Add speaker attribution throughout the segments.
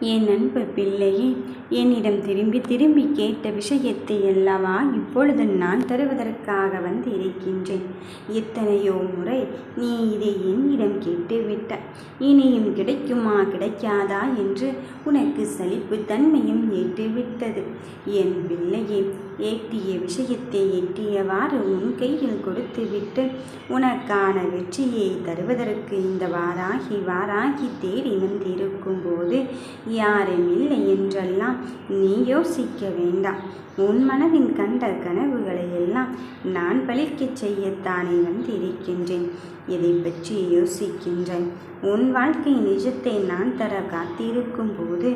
Speaker 1: என் அன்பு பிள்ளையே என்னிடம் திரும்பி திரும்பி கேட்ட விஷயத்தை அல்லவா இப்பொழுது நான் தருவதற்காக வந்து இருக்கின்றேன். எத்தனையோ முறை நீ இதை என்னிடம் கேட்டுவிட்ட. இனியும் கிடைக்குமா கிடைக்காதா என்று உனக்கு சலிப்பு தன்மையும் ஏற்றுவிட்டது. என் பிள்ளையே ஏற்றிய விஷயத்தை எட்டியவாறு உன் கையில் கொடுத்துவிட்டு உனக்கான வெற்றியை தருவதற்கு இந்த வாராகி வாராகி தேடி வந்திருக்கும் போது யாரும் இல்லை என்றெல்லாம் நீ யோசிக்க வேண்டாம். உன் மனதின் கண்ட கனவுகளை எல்லாம் நான் பழிக்கச் செய்யத்தானே வந்திருக்கின்றேன். இதை பற்றி யோசிக்கின்றேன். உன் வாழ்க்கை நிஜத்தை நான் தர காத்திருக்கும் போது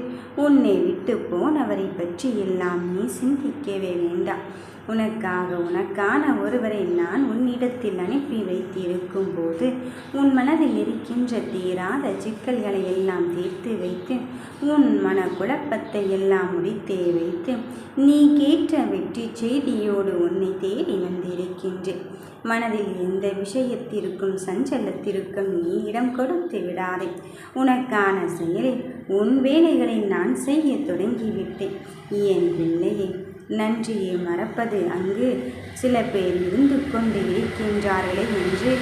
Speaker 1: உன்னை விட்டு போனவரை பற்றி எல்லாம் நீ சிந்திக்கவே வேண்டாம். உனக்காக உனக்கான ஒருவரை நான் உன்னிடத்தில் அனுப்பி வைத்திருக்கும் போது உன் மனதில் இருக்கின்ற தீராத சிக்கல்களை எல்லாம் தீர்த்து வைத்து உன் மன குழப்பத்தை எல்லாம் முடித்தே வைத்து நீ கேட்ட வெற்றி செய்தியோடு உன்னை தேடி வந்திருக்கின்றேன். மனதில் எந்த விஷயத்திற்கும் சஞ்சலத்திற்கும் நீ இடம் கொடுத்து விடாதே. உனக்கான செயலில் உன் வேலைகளை நான் செய்ய தொடங்கிவிட்டேன். என் பிள்ளையை நன்றியை மறப்பது அங்கு சில பேர் இருந்து கொண்டு இருக்கின்றார்களே என்று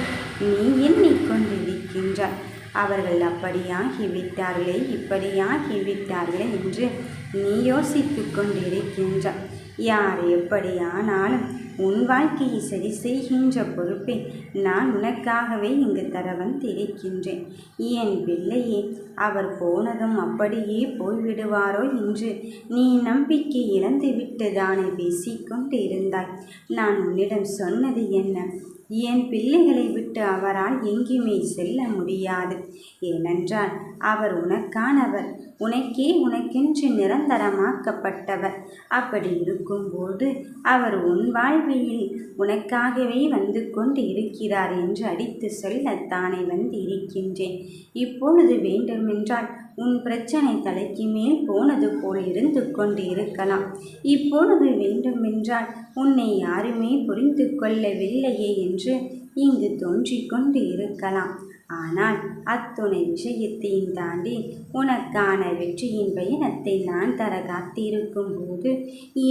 Speaker 1: நீ எண்ணிக்கொண்டிருக்கின்றாய் அவர்கள் அப்படியாகிவிட்டார்களே இப்படியாகிவிட்டார்களே என்று நீ யோசித்து கொண்டிருக்கின்றாய் யார் எப்படியானாலும் உன் வாழ்க்கையை சரி செய்கின்ற பொறுப்பை நான் உனக்காகவே இங்கு தர வந்திருக்கின்றேன். என் பிள்ளையே அவர் போனதும் அப்படியே போய்விடுவாரோ என்று நீ நம்பிக்கை இழந்துவிட்டு தானே பேசிக்கொண்டு இருந்தாய் நான் உன்னிடம் சொன்னது என்ன? என் பிள்ளைகளை விட்டு அவரால் எங்கேயுமே செல்ல முடியாது. ஏனென்றால் அவர் உனக்கானவர் உனக்கே உனக்கென்று நிரந்தரமாக்கப்பட்டவர். அப்படி இருக்கும்போது அவர் உன் வாழ்வியில் உனக்காகவே வந்து கொண்டு இருக்கிறார் என்று அடித்து சொல்லத்தானே வந்து இருக்கின்றேன் இப்பொழுது வேண்டுமென்றால் உன் பிரச்சனை தலைக்கு மேல் போனது போல் இருந்து கொண்டு இருக்கலாம் இப்பொழுது வேண்டுமென்றால் உன்னை யாருமே புரிந்து கொள்ளவில்லையே என்று இங்கு தோன்றிக் கொண்டு இருக்கலாம் ஆனால் அத்துணை விஷயத்தையும் தாண்டி உனக்கான வெற்றியின் பயணத்தை நான் தர காத்திருக்கும் போது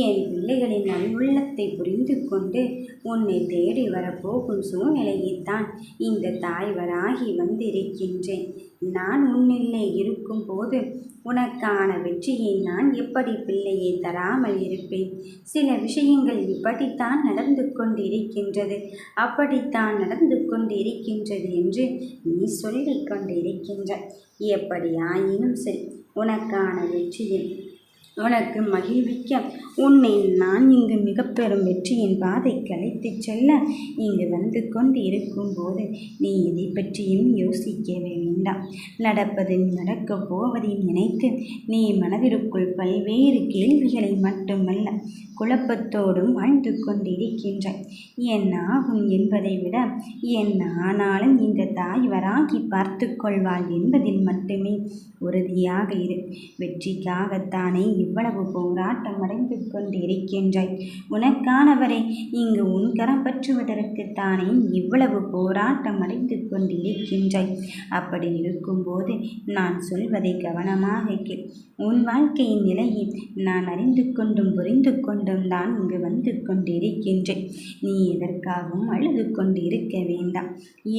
Speaker 1: என் பிள்ளைகளின் நல்வுள்ளத்தை புரிந்து கொண்டு உன்னை தேடி வரப்போகும் சூழ்நிலையைத்தான் இந்த தாய்வராகி வந்திருக்கின்றேன். நான் உன்னில்லை இருக்கும்போது உனக்கான வெற்றியை நான் எப்படி பிள்ளையை தராமல் இருப்பேன்? சில விஷயங்கள் இப்படித்தான் நடந்து கொண்டிருக்கின்றது. அப்படித்தான் நடந்து கொண்டிருக்கின்றது என்று நீ சொல்லிக் கொண்டிருக்கின்ற. எப்படியாயினும் சரி உனக்கான வெற்றியில் உனக்கு மகிழ்விக்க. உன்னை நான் இங்கு மிக பெரும் வெற்றியின் பாதை கலைத்துச் செல்ல இங்கு வந்து கொண்டு இருக்கும்போது நீ எதை பற்றியும் யோசிக்கவே வேண்டாம். நடப்பது நடக்கப் போவதை நினைத்து நீ மனதிற்குள் பல்வேறு கேள்விகளை மட்டுமல்ல குழப்பத்தோடும் வாழ்ந்து கொண்டிருக்கின்றாய். என் ஆகும் என்பதை விட என் ஆனாலும் இந்த தாய் வராகி பார்த்து கொள்வாள் என்பதில் மட்டுமே உறுதியாக இரு. வெற்றிக்காகத்தானே இவ்வளவு போராட்டம் அடைந்து கொண்டிருக்கின்றாய். உனக்கானவரை இங்கு உன் கரம் பற்றுவதற்குத்தானே இவ்வளவு போராட்டம் அடைந்து கொண்டிருக்கின்றாய். அப்படி இருக்கும்போது நான் சொல்வதை கவனமாக கேள். உன் வாழ்க்கையின் நிலையை நான் அறிந்து கொண்டும் புரிந்து கொண்டும் தான் இங்கு வந்து கொண்டிருக்கின்றேன். நீ எதற்காகவும் அழுது கொண்டு இருக்க வேண்டாம்.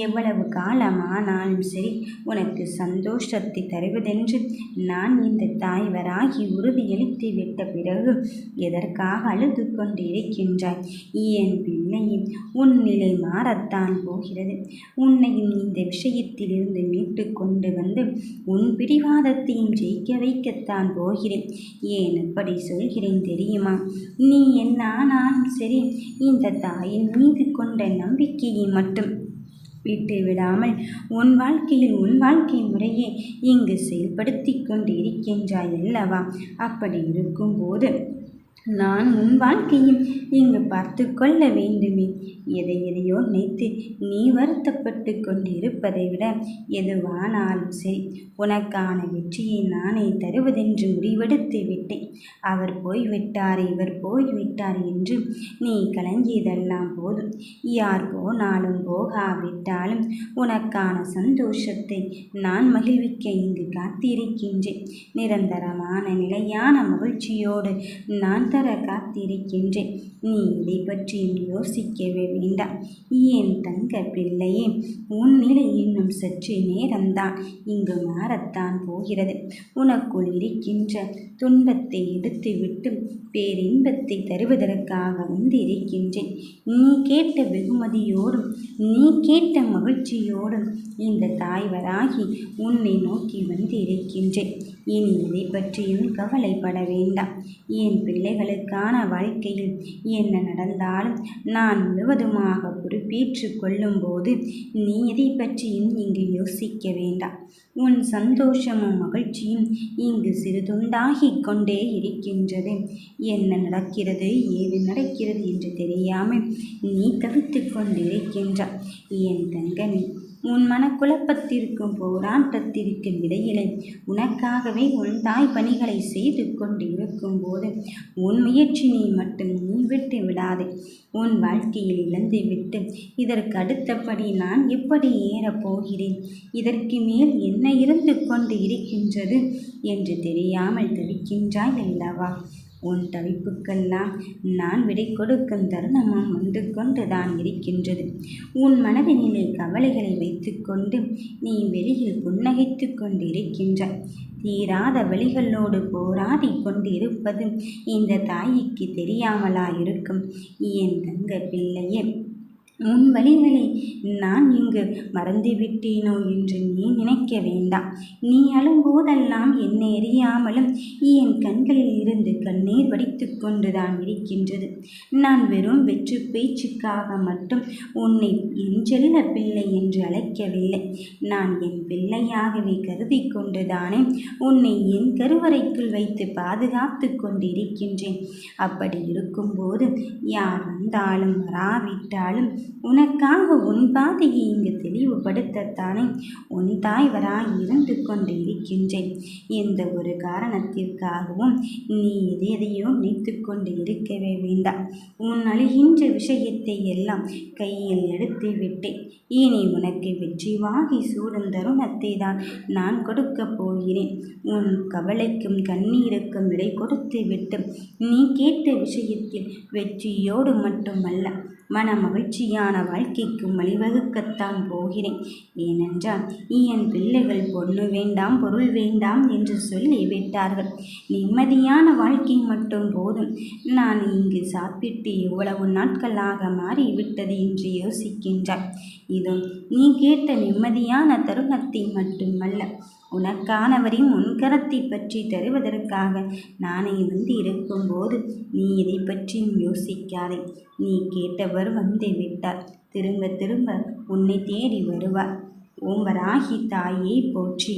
Speaker 1: எவ்வளவு காலமானாலும் சரி உனக்கு சந்தோஷத்தை தருவதென்று நான் இந்த தாய்வராகி உறுதி விட்ட பிறகு எதற்காக அழுது கொண்டிருக்கின்றாய்? என் பிள்ளையும் உன் நிலை மாறத்தான் போகிறது. உன்னையும் இந்த விஷயத்திலிருந்து மீட்டு கொண்டு வந்து உன் பிடிவாதத்தையும் ஜெயிக்க வைக்கத்தான் போகிறேன். ஏன் அப்படி சொல்கிறேன் தெரியுமா? நீ என்ன ஆனாலும் சரி இந்த தாயின் மீது கொண்ட நம்பிக்கையை மட்டும் விட்டு விடாமல் உன் வாழ்க்கையில் உன் வாழ்க்கை முறையே இங்கு செயல்படுத்தி கொண்டு இருக்கின்றாய் அல்லவா? அப்படி இருக்கும்போது நான் உன் வாழ்க்கையும் இங்கு பார்த்து கொள்ள வேண்டுமே. எதை எதையோ நினைத்து நீ வருத்தப்பட்டு கொண்டிருப்பதை விட எதுவானாலும் சரி உனக்கான வெற்றியை நானே தருவதென்று முடிவெடுத்து விட்டேன். அவர் போய்விட்டார் இவர் போய்விட்டார் என்று நீ கலங்கியதெல்லாம் போதும். யார் போனாலும் போகாவிட்டாலும் உனக்கான சந்தோஷத்தை நான் மகிழ்விக்க இங்கு காத்திருக்கின்றேன். நிரந்தரமான நிலையான மகிழ்ச்சியோடு நான் தர காத்திருக்கின்றேன். நீ இதை பற்றியும் யோசிக்கவே வேண்டாம். ஏன் தங்க பிள்ளையே உன் நிலை இன்னும் சற்று நேரம்தான். இங்கு மாறத்தான் போகிறது. உனக்குள் இருக்கின்ற துன்பத்தை எடுத்துவிட்டு பேரின்பத்தை தருவதற்காக வந்திருக்கின்றேன். நீ கேட்ட வெகுமதியோடும் நீ கேட்ட மகிழ்ச்சியோடும் இந்த தாய்வராகி உன்னை நோக்கி வந்திருக்கின்றேன். இனி இதை பற்றியும் கவலைப்பட வேண்டாம். என் பிள்ளைகளுக்கான வாழ்க்கையில் என்ன நடந்தாலும் நான் முழுவதும் முழுவதுமாக பொறுப்பேற்று கொள்ளும்போது நீ இதை பற்றியும் இங்கு யோசிக்க வேண்டாம். உன் சந்தோஷமும் மகிழ்ச்சியும் இங்கு சிறுதுண்டாகிக் கொண்டே இருக்கின்றது. என்ன நடக்கிறது ஏது நடக்கிறது என்று தெரியாமல் நீ தவித்து கொண்டிருக்கின்றாய். என் தங்கமே உன் மனக்குழப்பத்திற்கும் போராட்டத்திற்கும் இடையிலே உனக்காகவே உன் தாய் பணிகளை செய்து கொண்டு இருக்கும்போது உன் முயற்சியை மட்டும் நீ விட்டு விடாதே. உன் வாழ்க்கையில் இழந்துவிட்டு இதற்கு அடுத்தபடி நான் எப்படி ஏறப் போகிறேன்? இதற்கு மேல் என்ன இருந்து கொண்டு இருக்கின்றது என்று தெரியாமல் தவிக்கின்றாய் அல்லவா உன் தவிப்புக்கெல்லாம் நான் விடை கொடுக்கும் தருணமும் வந்து கொண்டு தான் இருக்கின்றது. உன் மனதினிலே கவலைகளை வைத்துக்கொண்டு நீ வெளியில் புன்னகைத்து கொண்டு இருக்கின்றாய் தீராத வழிகளோடு போராடி கொண்டு இருப்பது இந்த தாய்க்கு தெரியாமலா இருக்கும் என் தங்க பிள்ளையே உன் வழிகளை நான் இங்கு மறந்துவிட்டேனோ என்று நீ நினைக்க வேண்டாம். நீ அழும்போதெல்லாம் என்னை அறியாமலும் என் கண்களில் இருந்து கண்ணீர் வடித்து கொண்டுதான் இருக்கின்றது. நான் வெறும் வெற்று பேச்சுக்காக மட்டும் உன்னை என் செல்ல பிள்ளை என்று அழைக்கவில்லை. நான் என் பிள்ளையாகவே கருதி கொண்டுதானே உன்னை என் கருவறைக்குள் வைத்து பாதுகாத்து கொண்டிருக்கின்றேன். அப்படி இருக்கும்போது யார் வந்தாலும் வராவிட்டாலும் உனக்காக உன் பாதையை இங்கு தெளிவுபடுத்தத்தானே? உன் தாய்வராய் இருந்து கொண்டு இருக்கின்றேன் எந்த ஒரு காரணத்திற்காகவும் நீ எதையோ நினைத்து கொண்டு இருக்கவே வேண்டாம். உன் அழுகின்ற விஷயத்தை எல்லாம் கையில் எடுத்து விட்டேன். இனி உனக்கு வெற்றி வாகி சூடும் தருணத்தை தான் நான் கொடுக்கப் போகிறேன். உன் கவலைக்கும் கண்ணீருக்கும் விடை கொடுத்து விட்டு நீ கேட்ட விஷயத்தில் வெற்றியோடு மட்டுமல்ல மன மகிழ்ச்சியான வாழ்க்கைக்கும் வழிவகுக்கத்தான் போகிறேன். ஏனென்றால் என் பிள்ளைகள் பொண்ணு வேண்டாம் பொருள் வேண்டாம் என்று சொல்லி விட்டார்கள். நிம்மதியான வாழ்க்கை மட்டும் போதும். நான் இங்கு சாப்பிட்டு எவ்வளவு நாட்களாக மாறிவிட்டது என்று யோசிக்கின்றாய் இதோ நீ கேட்ட நிம்மதியான தருணத்தை மட்டுமல்ல. உனக்கானவரின் முன்கரத்தை பற்றி தருவதற்காக நானே வந்து இருக்கும்போது நீ இதை பற்றியும் யோசிக்காதே. நீ கேட்டவர் வந்து விட்டார் திரும்ப திரும்ப உன்னை தேடி வருவார் ஓம்பராகி தாயை போற்றி.